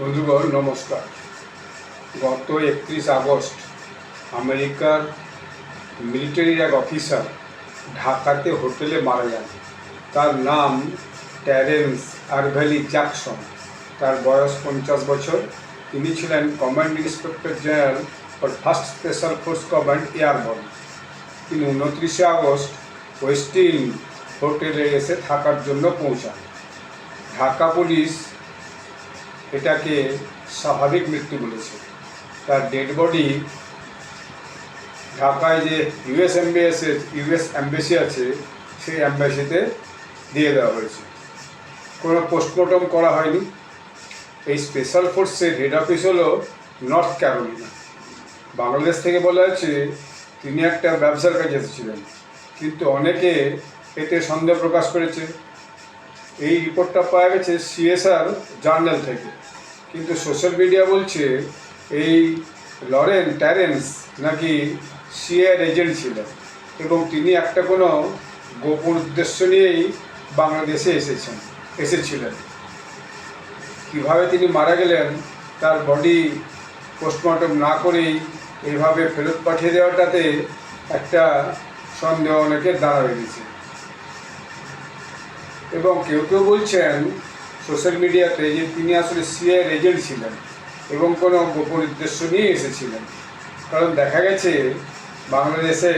বন্ধুগণ, নমস্কার। গত একত্রিশ আগস্ট আমেরিকার মিলিটারির এক অফিসার ঢাকাতে হোটেলে মারা যান। তার নাম ট্যারেন্স আরভ্যালি জ্যাকসন। তার বয়স পঞ্চাশ বছর। তিনি ছিলেন command inspector general for first special force command airborne তিনি উনত্রিশে আগস্ট ওয়েস্টিন হোটেলে এসে থাকার জন্য পৌঁছান। ঢাকা পুলিশ এটাকে স্বাভাবিক মৃত্যু বলেছে। তার ডেড বডি ঢাকায় যে ইউএস এম্বাসি ইউএস অ্যাম্বাসি আছে, সেই অ্যাম্বাসিতে দিয়ে দেওয়া হয়েছে। কোনো পোস্টমর্টম করা হয়নি। এই স্পেশাল ফোর্সের হেড অফিস হলো নর্থ ক্যারোলিনা বাংলাদেশ থেকে বলা হয়েছে তিনি একটা ব্যবসার কাজে এসেছিলেন। কিন্তু অনেকে এতে সন্দেহ প্রকাশ করেছে। এই রিপোর্টটা পাওয়া গেছে সিএসআর জার্নাল থেকে। কিন্তু সোশ্যাল মিডিয়া বলছে এই লরেন ট্যারেন্স নাকি সিএর এজেন্ট ছিলেন এবং তিনি একটা কোনো গোপন উদ্দেশ্য নিয়েই বাংলাদেশে এসেছেন, এসেছিলেন। কীভাবে তিনি মারা গেলেন, তার বডি পোস্টমর্টম না করেই এইভাবে ফেরত পাঠিয়ে দেওয়াটাতে একটা সন্দেহ অনেকের দাঁড়া বেরিয়েছে এবং কেউ কেউ বলছেন সোশ্যাল মিডিয়াতে যে তিনি আসলে সিআইয়ের এজেন্ট ছিলেন এবং কোনো গোপন উদ্দেশ্য নিয়ে এসেছিলেন। কারণ দেখা গেছে বাংলাদেশে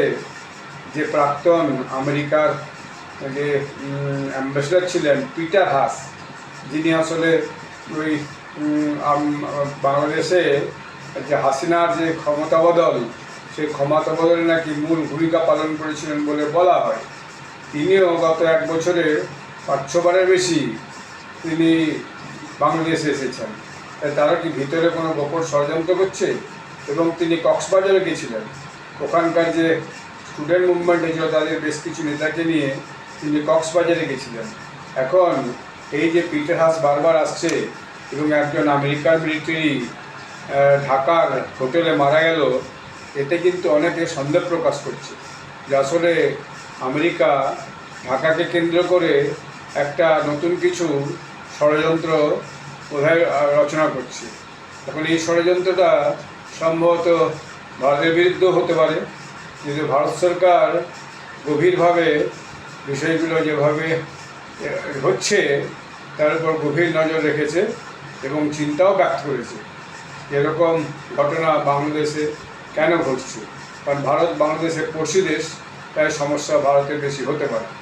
যে প্রাক্তন আমেরিকার যে অ্যাম্বাসেডার ছিলেন, পিটার হাস, যিনি আসলে ওই বাংলাদেশে যে হাসিনার যে ক্ষমতা বদল, সেই ক্ষমতা বদলে নাকি মূল ভূমিকা পালন করেছিলেন বলে বলা হয়। তিনিও গত এক বছরে পাঁচ ছবারের বেশি তিনি বাংলাদেশে এসেছেন। তারা কি ভিতরে কোনো গোপন ষড়যন্ত্র করছে? এবং তিনি কক্সবাজারে গেছিলেন। ওখানকার যে স্টুডেন্ট মুভমেন্ট হয়েছিল তাদের বেশ কিছু নেতাকে নিয়ে তিনি কক্সবাজারে গেছিলেন। এখন এই যে পিটার হাস বারবার আসছে এবং একজন আমেরিকান মিলিটারি ঢাকার হোটেলে মারা গেল, এতে কিন্তু অনেকে সন্দেহ প্রকাশ করছে যে আসলে আমেরিকা ঢাকাকে কেন্দ্র করে একটা নতুন কিছু ষড়যন্ত্র বোধহয় রচনা করছে। এখন এই ষড়যন্ত্রটা সম্ভবত ভারতের বিরুদ্ধেও হতে পারে। যদি ভারত সরকার গভীরভাবে বিষয়গুলো যেভাবে হচ্ছে, তার উপর গভীর নজর রেখেছে এবং চিন্তাও ব্যক্ত করেছে। এরকম ঘটনা বাংলাদেশে কেন ঘটছে? কারণ ভারত বাংলাদেশের পড়শি দেশ, তাই সমস্যা ভারতের বেশি হতে পারে।